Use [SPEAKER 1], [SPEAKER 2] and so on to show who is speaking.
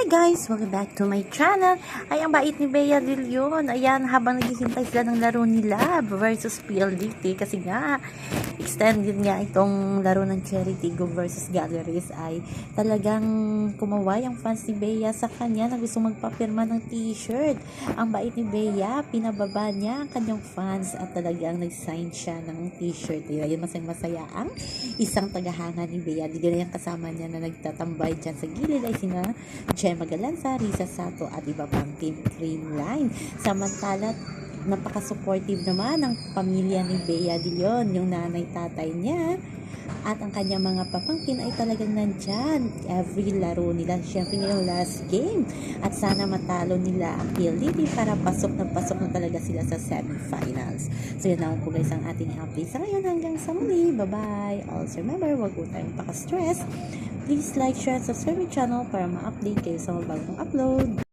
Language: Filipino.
[SPEAKER 1] Hi guys! Welcome back to my channel. Ay, ang bait ni Bea de Leon. Ayan, habang naghihintay sila ng laro nila versus PLDT kasi nga, extended nga itong laro ng Charity Go versus Galleries ay talagang kumaway ang fans ni Bea sa kanya na gusto magpapirma ng t-shirt. Ang bait ni Bea, pinababa niya ang kanyang fans at talagang nag-sign siya ng t-shirt. Ayun, masayang masaya ang isang tagahanga ni Bea. Di na yung kasama niya na nagtatambay dyan sa gilid ay sina Gemma Galanza, Risa Sato at iba pang team Creamline. Samantala, napaka-supportive naman ng pamilya ni Bea de Leon, yung nanay tatay niya. At ang kanyang mga pamangkin ay talagang nandyan. Every laro nila. Syempre ngayong last game. At sana matalo nila ang PLDT para pasok na pasok na talaga sila sa semifinals. So yun lang po guys ang ating update sa ngayon. Hanggang sa muli. Bye bye also remember wag po tayong paka-stress. Please like, share, subscribe my channel para ma-update kayo sa mga bagong upload